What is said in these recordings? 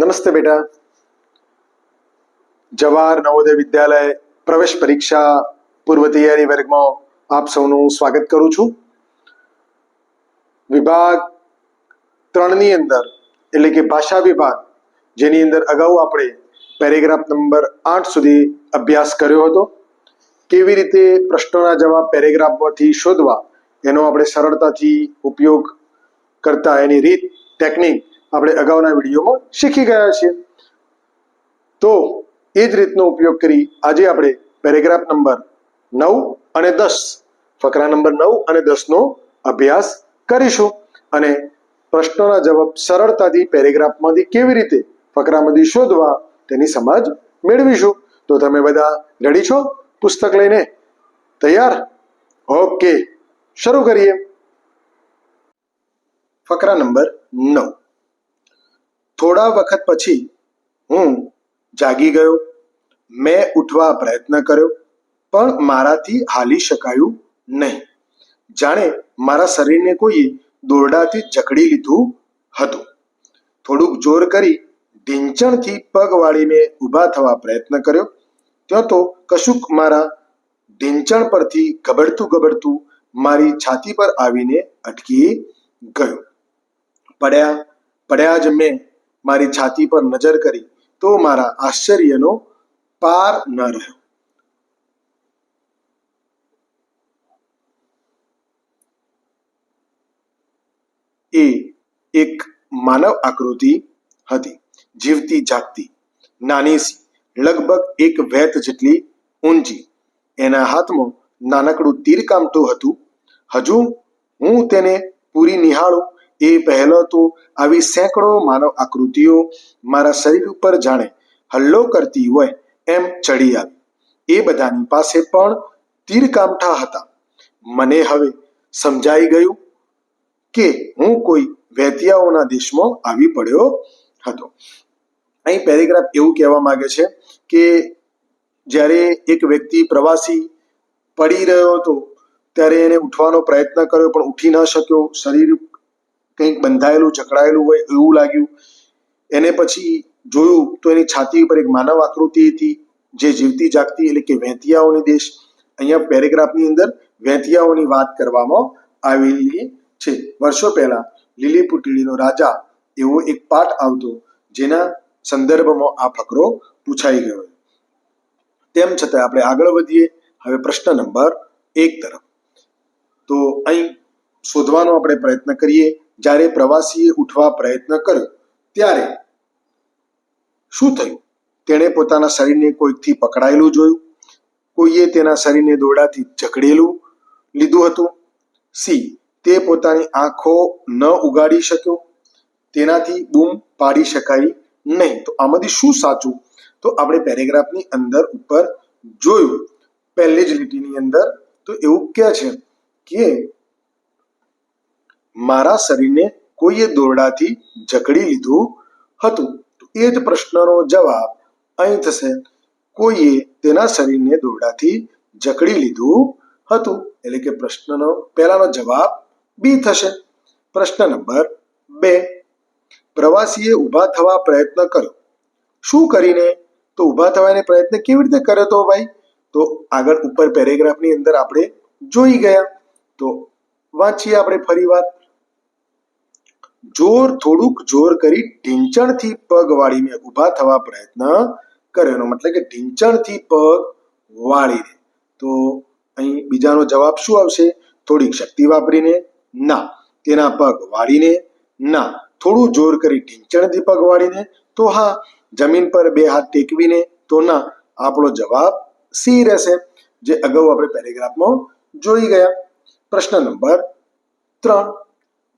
નમસ્તે બેટા. જવાહર નવોદય વિદ્યાલય પ્રવેશ પરીક્ષા પૂર્વ તૈયારી વર્ગમાં આપ સૌનું સ્વાગત કરું છું. વિભાગ ત્રણની અંદર, એટલે કે ભાષા વિભાગ, જેની અંદર અગાઉ આપણે પેરેગ્રાફ નંબર આઠ સુધી અભ્યાસ કર્યો હતો. કેવી રીતે પ્રશ્નોના જવાબ પેરેગ્રાફમાંથી શોધવા, એનો આપણે સરળતાથી ઉપયોગ કરતા એની રીત, ટેકનિક આપણે અગાઉના વિડીયોમાં શીખી ગયા છીએ. તો એ જ રીતનો ઉપયોગ કરી આજે આપણે પેરેગ્રાફ નંબર નવ અને દસ, ફકરા નંબર નવ અને દસનો અભ્યાસ કરીશું. અને પ્રશ્નોના જવાબ સરળતાથી પેરેગ્રાફમાંથી કેવી રીતે ફકરામાંથી શોધવા તેની સમજ મેળવીશું. તો તમે બધા રેડી છો? પુસ્તક લઈને તૈયાર? ઓકે, શરૂ કરીએ. ફકરા નંબર નવ. થોડા વખત પછી હું જાગી ગયો. મેં ઉઠવા પ્રયત્ન કર્યો, પણ મારાથી હાલી શકાયું નહીં. જાણે મારા શરીરને કોઈએ દોરડાથી જકડી લીધું હતું. થોડુંક જોર કરી ઢીંચણથી પગ વાળીને ઊભા થવા પ્રયત્ન કર્યો. ત્યાં તો કશુંક મારા ઢીંચણ પરથી ગબડતું ગબડતું મારી છાતી પર આવીને અટકી ગયું. પડ્યા પડ્યા જ મેં મારી છાતી પર નજર કરી તો મારા આશ્ચર્યનો પાર ન રહ્યો. એ એક માનવ આકૃતિ હતી, જીવતી જાગતી, નાની સી, લગભગ એક વેત જેટલી ઊંચી. એના હાથમાં નાનકડું તીર કામતું હતું. હજુ હું તેને પૂરી નિહાળું એ પહેલો તો આવી સેંકડો માનવ આકૃતિઓ મારા શરીર ઉપર જાણે હલ્લો કરતી હોય એમ ચડી આવી. એ બધાની પાસે પણ તીર કામઠા હતા. મને હવે સમજાઈ ગયું કે હું કોઈ વેતિયાઓના દેશમાં આવી પડ્યો હતો. અહીં પેરેગ્રાફ એવું કહેવા માંગે છે કે જ્યારે એક વ્યક્તિ પ્રવાસી પડી રહ્યો હતો, ત્યારે એને ઉઠવાનો પ્રયત્ન કર્યો પણ ઉઠી ન શક્યો. શરીર કંઈક બંધાયેલું, જકડાયેલું હોય એવું લાગ્યું. એને પછી જોયું તો એની છાતી ઉપર એક માનવ આકૃતિ હતી, જે જીવતી જાગતી એટલે કે વેંતિયાઓની દેશ. અહીંયા પેરેગ્રાફની અંદર વેંતિયાઓની વાત કરવામાં આવેલી છે. વર્ષો પહેલા લીલી પુટડીનો રાજા એવો એક પાઠ આવતો, જેના સંદર્ભમાં આ ફકરો પૂછાઈ ગયો. તેમ છતાં આપણે આગળ વધીએ. હવે પ્રશ્ન નંબર એક તરફ. તો અહીં શોધવાનો આપણે પ્રયત્ન કરીએ. જ્યારે પ્રવાસીએ ઉઠવા પ્રયત્ન કર્યો, ત્યારે શું થયું? તેણે પોતાના શરીરને કોઈકથી પકડાયેલું જોયું, કોઈએ તેના શરીરને દોરડાથી જકડેલું લીધું હતું. સી, તે પોતાની આંખો ન ઉગાડી શક્યો, તેનાથી બૂમ પાડી શકાય નહીં. તો આમાંથી શું સાચું? તો આપણે પેરેગ્રાફની અંદર ઉપર જોયું, પહેલી જ લીટીની અંદર. તો એવું કહે છે કે મારા શરીરને કોઈએ દોરડાથી જકડી લીધું હતું? તો એ જ પ્રશ્નનો જવાબ અહીં થશે. કોઈએ તેના શરીરને દોરડાથી જકડી લીધું હતું? એટલે કે પ્રશ્નનો, પહેલાનો જવાબ બી થશે. પ્રશ્ન નંબર બે. પ્રવાસીએ ઊભા થવા પ્રયત્ન કર્યો. શું કરીને? તો ઊભા થવાને પ્રયત્ન કેવી રીતે કર્યો તો ભાઈ? તો આગળ ઉપર પેરેગ્રાફની અંદર આપણે જોઈ ગયા. તો વાંચીએ આપણે ફરીવાર જોર થોડુંક જોર કરી ઢીંચણથી પગ વાળીને ઊભા થવા પ્રયત્ન કર્યો. મતલબ કે ઢીંચણથી પગ વાળીને તો અહીં બીજાનો જવાબ શું આવશે? થોડીક શક્તિ વાપરીને ના. તેના પગ વાળીને ના. થોડું જોર કરી ઢીંચણથી પગ વાળીને તો હા, જમીન પર બે હાથ ટેકવીને તો ના. આપણો જવાબ સી રહેશે. જે અગાઉ આપણે પેરેગ્રાફમાં જોઈ ગયા. પ્રશ્ન નંબર ત્રણ.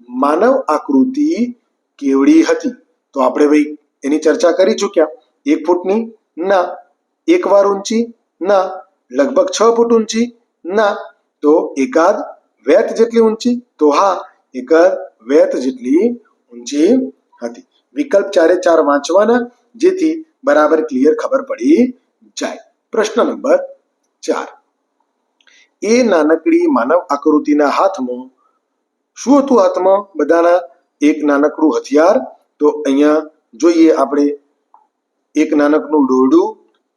માનવ આકૃતિ કેવડી હતી? તો આપણે ભાઈ એની ચર્ચા કરી ચૂક્યા. એક ફૂટની, ના, એક વાર ઊંચી, ના, લગભગ છ ફૂટ ઊંચી, ના, તો એકાદ વેત જેટલી ઊંચી, તો હા, એકાદ વેત જેટલી ઊંચી હતી. વિકલ્પ ચારે ચાર વાંચવાના, જેથી બરાબર ક્લિયર ખબર પડી જાય. પ્રશ્ન નંબર ચાર. એ નાનકડી માનવ આકૃતિના હાથમાં શું હતું હાથમાં બધાના એક નાનકડું હથિયાર. તો અહીંયા જોઈએ આપણે એક નાનકડું દોરડું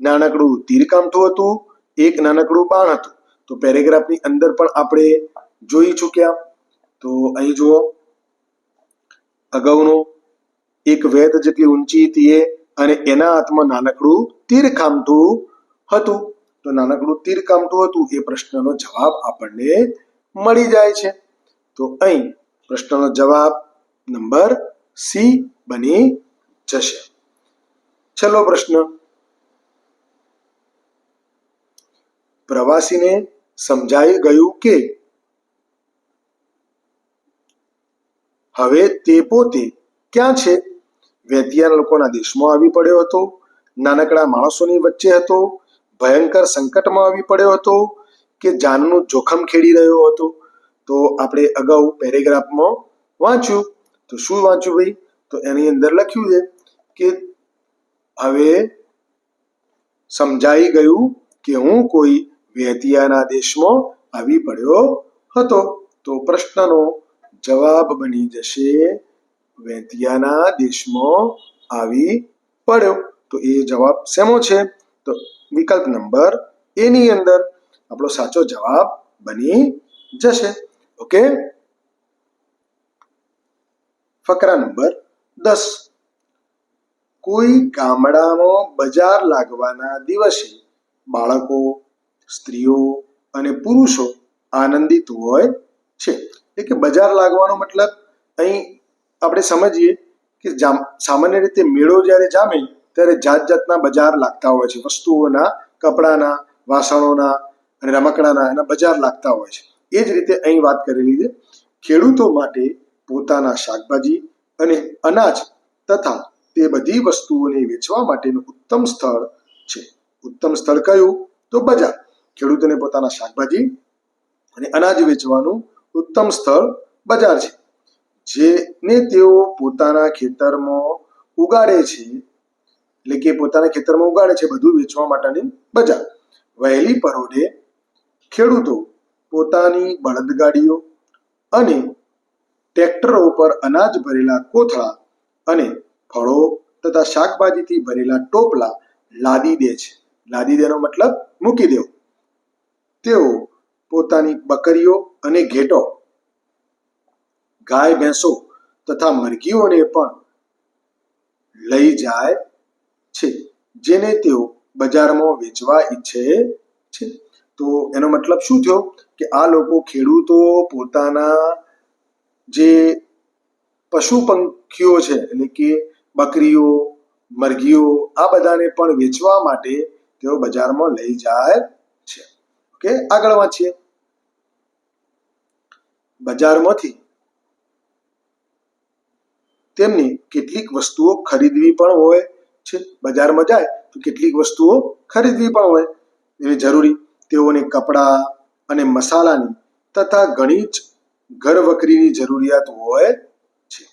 નાનકડું તીરકામઠું હતું, એક નાનકડું બાણ હતું. તો પેરેગ્રાફની અંદર પણ આપણે જોઈ ચૂક્યા. તો અહીં જુઓ. અગાઉનો એક વેદ જેટલી ઊંચી હતી એ અને એના હાથમાં નાનકડું તીરકામઠું હતું. તો નાનકડું તીરકામઠું હતું એ પ્રશ્નનો જવાબ આપણને મળી જાય છે. તો અહીં પ્રશ્નનો જવાબ નંબર સી બની જશે. છેલ્લો પ્રશ્ન. પ્રવાસીને સમજાઈ ગયું કે હવે તે પોતે ક્યાં છે? વેતિયા લોકોના દેશમાં આવી પડ્યો હતો, નાનકડા માણસોની વચ્ચે હતો, ભયંકર સંકટમાં આવી પડ્યો હતો, કે જાનનું જોખમ ખેડી રહ્યો હતો તો આપણે અગાઉ પેરેગ્રાફમાં વાંચ્યું. તો શું વાંચ્યું ભાઈ? તો એની અંદર લખ્યું છે કે હવે સમજાઈ ગયું કે હું કોઈ વેતિયાના દેશમાં આવી પડ્યો હતો. તો પ્રશ્નનો જવાબ બની જશે વેતિયાના દેશમાં આવી પડ્યો. તો એ જવાબ શેમો છે? તો વિકલ્પ નંબર એની અંદર આપણો સાચો જવાબ બની જશે. ઓકે? ફકરા નંબર દસ. કોઈ ગામડામાં બજાર લાગવાના દિવસે બાળકો, સ્ત્રીઓ અને પુરુષો આનંદિત હોય છે. એટલે કે બજાર લાગવાનો મતલબ અહીં આપણે સમજીએ કે સામાન્ય રીતે મેળો જ્યારે જામે ત્યારે જાત જાતના બજાર લાગતા હોય છે. વસ્તુઓના, કપડાના, વાસણોના અને રમકડાના એના બજાર લાગતા હોય છે. એ જ રીતે અહીં વાત કરેલી છે, ખેડૂતો માટે પોતાના શાકભાજી અને અનાજ તથા તે બધી વસ્તુઓને વેચવા માટેનું ઉત્તમ સ્થળ છે. ઉત્તમ સ્થળ કયું? તો બજાર. ખેડૂતોને પોતાના શાકભાજી અને અનાજ વેચવાનું ઉત્તમ સ્થળ બજાર છે. જેને તેઓ પોતાના ખેતરમાં ઉગાડે છે, એટલે કે પોતાના ખેતરમાં ઉગાડે છે, બધું વેચવા માટેની બજાર. વહેલી પરોઢે ખેડૂતો પોતાની બળદગાડીઓ અને ટ્રેક્ટરો પર અનાજ ભરેલા કોથળા અને ફળો તથા શાકભાજીથી ભરેલા ટોપલા લાદી દે છે. લાદી દેનો મતલબ મૂકી દેવો. તેઓ પોતાની બકરીઓ અને ઘેટો, ગાય ભેંસો તથા મરઘીઓને પણ લઈ જાય છે, જેને તેઓ બજારમાં વેચવા ઈચ્છે છે. તો એનો મતલબ શું થયો? કે આ લોકો ખેડૂતો પોતાના જે પશુ પંખીઓ છે, એટલે કે બકરીઓ, મરઘીઓ, આ બધાને પણ વેચવા માટે તેઓ બજારમાં લઈ જાય છે. ઓકે? આગળ વાંચીએ. બજારમાંથી તેમની કેટલીક વસ્તુઓ ખરીદવી પણ હોય છે. બજારમાં જાય તો કેટલીક વસ્તુઓ ખરીદવી પણ હોય. એવી જરૂરી તેઓને કપડાં અને મસાલાની તથા ઘણી જ ઘરવકરીની જરૂરિયાત હોય છે.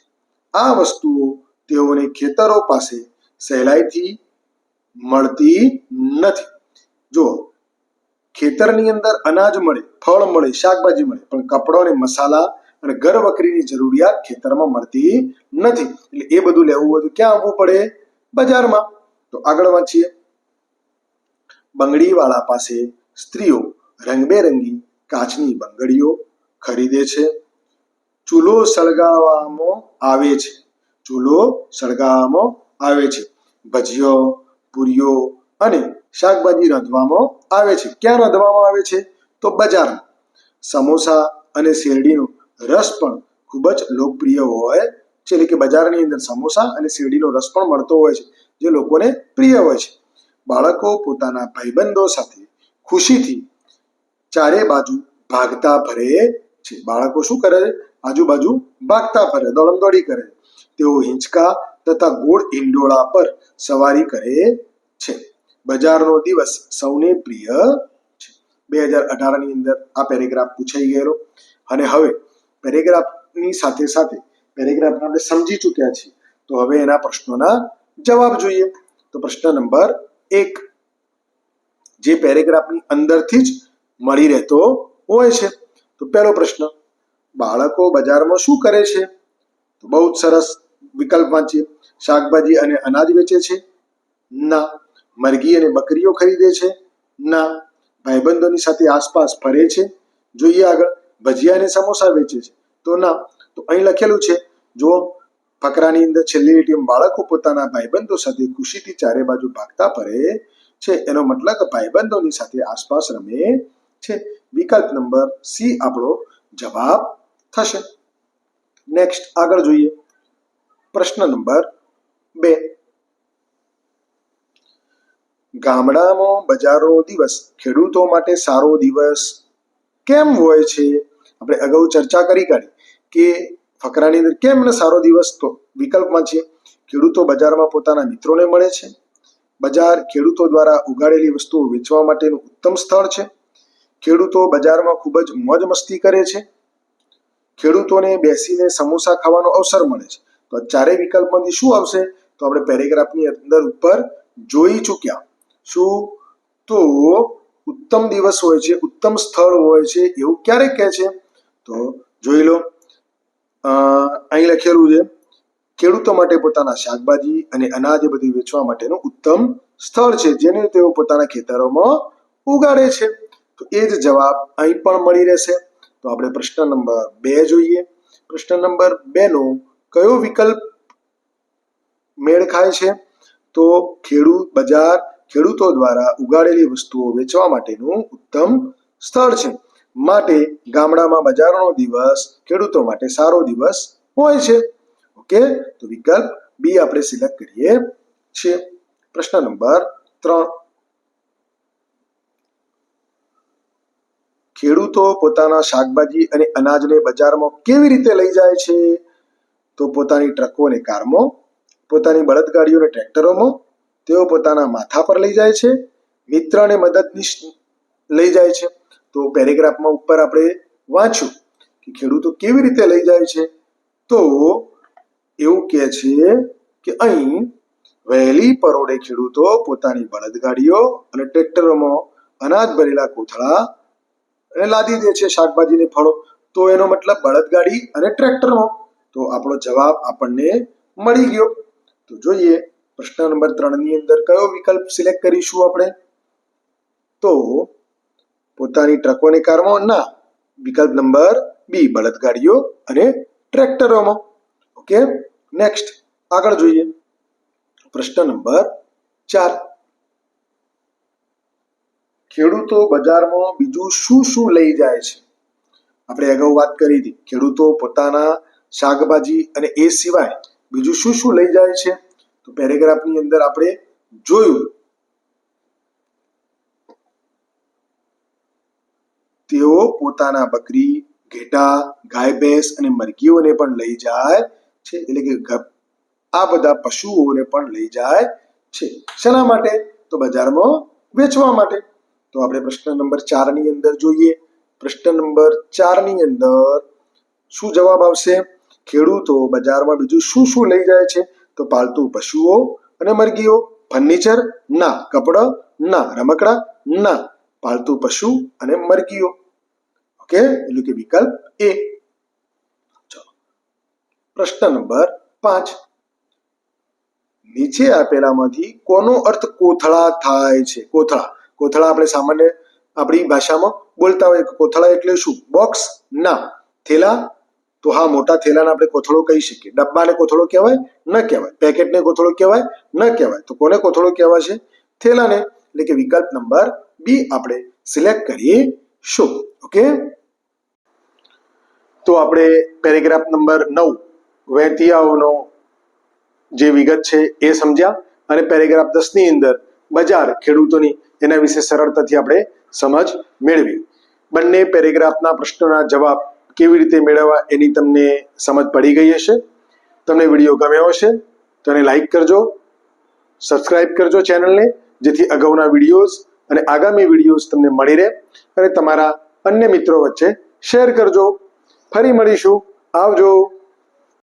આ વસ્તુઓ તેઓને ખેતરો પાસે સહેલાઈથી મળતી નથી. જો ખેતરની અંદર અનાજ મળે, ફળ મળે, શાકભાજી મળે, પણ કપડો અને મસાલા અને ઘર વકરીની જરૂરિયાત ખેતરમાં મળતી નથી. એટલે એ બધું લેવું હોય તો ક્યાં આવવું પડે? બજારમાં. તો આગળ વાંચીએ. બંગડીવાળા પાસે સ્ત્રીઓ રંગબેરંગી કાચની બંગડીઓ ખરીદે છે. ચૂલો સળગાવવામાં આવે છે. ચૂલો સળગાવવામાં આવે છે. ભજીયો, પૂરીઓ અને શાકભાજી રાંધવામાં આવે છે. ક્યાં રાંધવામાં આવે છે? તો બજારમાં. સમોસા અને શેરડીનો રસ પણ ખૂબ જ લોકપ્રિય હોય છે. એટલે કે બજારની અંદર સમોસા અને શેરડીનો રસ પણ મળતો હોય છે, જે લોકોને પ્રિય હોય છે. બાળકો પોતાના ભાઈબંધો સાથે ખુશીથી ચારે બાજુ ભાગતા ફરે છે. બાળકો શું કરે? આજુબાજુ ભાગતા ફરે, દોડમદોડી કરે. તેઓ હિંચકા તથા ગોળ હિંડોળા પર સવારી કરે છે. બજારનો દિવસ સૌને પ્રિય છે. બે હજાર અઢારની અંદર આ પેરેગ્રાફ પૂછાઈ ગયેલો. અને હવે પેરેગ્રાફની સાથે સાથે પેરેગ્રાફને આપણે સમજી ચૂક્યા છીએ. તો હવે એના પ્રશ્નોના જવાબ જોઈએ. તો પ્રશ્ન નંબર એક. જે પેરેગ્રાફની અંદરથી જ મળી રહેતો હોય છે. તો પહેલો પ્રશ્ન, બાળકો બજારમાં શું કરે છે? તો બહુ જ સરસ વિકલ્પ વાંચીએ શાકભાજી અને અનાજ વેચે છે? ના. મરઘી અને બકરીઓ ખરીદે છે? ના. ભાઈબંધોની સાથે આસપાસ ફરે છે? જોઈએ આગળ. ભજીયા અને સમોસા વેચે છે? તો ના. તો અહીં લખેલું છે, જો ફકરાની અંદર છેલ્લી લીટીમાં બાળકો પોતાના ભાઈબંધો સાથે ખુશીથી ચારે બાજુ ભાગતા ફરે છે. એનો મતલબ ભાઈબંધોની સાથે આસપાસ રમે છે. વિકલ્પ નંબર સી આપણો જવાબ થશે. નેક્સ્ટ આગળ જોઈએ. પ્રશ્ન નંબર બે. ગામડામાં બજારો દિવસ ખેડૂતો માટે સારો દિવસ કેમ હોય છે? આપણે અગાઉ ચર્ચા કરી કાઢી કે ફકરાની અંદર કેમ સારો દિવસ? તો વિકલ્પમાં છે. ખેડૂતો બજારમાં પોતાના મિત્રોને મળે છે. બજાર ખેડૂતો દ્વારા ઉગાડેલી વસ્તુઓ વેચવા માટેનું ઉત્તમ સ્થળ છે. ખેડૂતો બજારમાં ખૂબ જ મોજ મસ્તી કરે છે. ખેડૂતોને બેસીને સમોસા ખાવાનો અવસર મળે છે. તો ચારેય વિકલ્પમાંથી શું આવશે? તો આપણે પેરેગ્રાફની અંદર ઉપર જોઈ ચૂક્યા. શું? તો ઉત્તમ દિવસ હોય છે, ઉત્તમ સ્થળ હોય છે એવું ક્યારે કહે છે. તો જોઈ લો. અહીં લખેલું છે. ખેડૂતો માટે પોતાના શાકભાજી અને અનાજ બધી વેચવા માટેનું ઉત્તમ સ્થળ છે, જેને તેઓ પોતાના ખેતરોમાં ઉગાડે છે. તો એ જ જવાબ અહીં પણ મળી રહેશે. તો આપણે પ્રશ્ન નંબર બે જોઈએ. પ્રશ્ન નંબર બે નો, કયો વિકલ્પ મેળ ખાય છે? તો ખેડૂત બજાર ખેડૂતો દ્વારા ઉગાડેલી વસ્તુઓ વેચવા માટેનું ઉત્તમ સ્થળ છે. માટે ગામડામાં બજારનો દિવસ ખેડૂતો માટે સારો દિવસ હોય છે. ઓકે? તો વિકલ્પ બી આપણે સિલેક્ટ કરીએ છીએ પ્રશ્ન નંબર ત્રણ. ખેડૂતો પોતાના શાકભાજી અને અનાજને બજારમાં કેવી રીતે લઈ જાય છે? તો પોતાની ટ્રકો અને કારમાં, પોતાની બળદગાડીઓ અને ટ્રેક્ટરોમાં, તેઓ પોતાના માથા પર લઈ જાય છે, મિત્ર અને મદદનીશ લઈ જાય છે. તો પેરેગ્રાફમાં ઉપર આપણે વાંચ્યું કે ખેડૂતો કેવી રીતે લઈ જાય છે? તો એવું કહે છે કે અહીં વહેલી પરોડે ખેડૂતો પોતાની બળદગાડીઓ અને ટ્રેક્ટરોમાં અનાજ ભરેલા કોથળા અને લાદી દે છે શાકભાજીને ફળો. તો એનો મતલબ બળદગાડી અને ટ્રેક્ટરમાં તો આપણો જવાબ આપણને મળી ગયો. તો જોઈએ પ્રશ્ન નંબર ત્રણની અંદર કયો વિકલ્પ સિલેક્ટ કરીશું આપણે? તો પોતાની ટ્રકો અને કારમાં ના. વિકલ્પ નંબર બી, બળદગાડીઓ અને ટ્રેક્ટરોમાં. ઓકે? નેક્સ્ટ આગળ જોઈએ. પ્રશ્ન નંબર ચાર. ખેડૂતો બજારમાં બીજું શું શું લઈ જાય છે? આપણે અગાઉ વાત કરી હતી. ખેડૂતો પોતાના શાકભાજી અને એ સિવાય બીજું શું શું લઈ જાય છે? તો પેરેગ્રાફની અંદર આપણે જોયું. તેઓ પોતાના બકરી, ઘેટા, ગાય, ભેંસ અને મરઘીઓને પણ લઈ જાય છે. એટલે કે આ બધા પશુઓને પણ લઈ જાય છે. શેના માટે? તો બજારમાં વેચવા માટે. તો આપણે પ્રશ્ન નંબર ચારની અંદર જોઈએ. પ્રશ્ન નંબર ચારની અંદર શું જવાબ આવશે? ખેડૂતો બજારમાં બીજું શું શું લઈ જાય છે? તો પાલતુ પશુઓ અને મરઘીઓ. ફર્નિચર? ના. કપડા? ના. રમકડા? ના. પાલતુ પશુ અને મરઘીઓ. ઓકે? એટલે કે વિકલ્પ એ. પ્રશ્ન નંબર પાંચ. નીચે આપેલામાંથી કોનો અર્થ કોથળા થાય છે? કોથળા. કોથળા આપણે સામાન્ય આપણી ભાષામાં બોલતા હોય કોથળા એટલે શું? બોક્સ? ના. થેલા? તો હા, મોટા થેલાને આપણે કોથળો કહી શકીએ. ડબ્બાને કોથળો કહેવાય? ન કહેવાય. પેકેટને કોથળો કહેવાય? ન કહેવાય. તો કોને કોથળો કહેવાય છે? થેલાને. એટલે કે વિકલ્પ નંબર બી આપણે સિલેક્ટ કરીશું ઓકે? તો આપણે પેરેગ્રાફ નંબર નવ. વહેતિયાઓનો જે વિગત છે એ સમજ્યા અને પેરેગ્રાફ દસની અંદર બજાર ખેડૂતોની એના વિશે સરળતાથી આપણે સમજ મેળવી. બંને પેરેગ્રાફના પ્રશ્નોના જવાબ કેવી રીતે મેળવવા એની તમને સમજ પડી ગઈ હશે? તમને વીડિયો ગમ્યો હશે તો એને લાઈક કરજો, સબસ્ક્રાઇબ કરજો ચેનલને, જેથી અગાઉના વિડીયોઝ અને આગામી વિડીયોઝ તમને મળી રહે અને તમારા અન્ય મિત્રો વચ્ચે શેર કરજો. ફરી મળીશું. આવજો.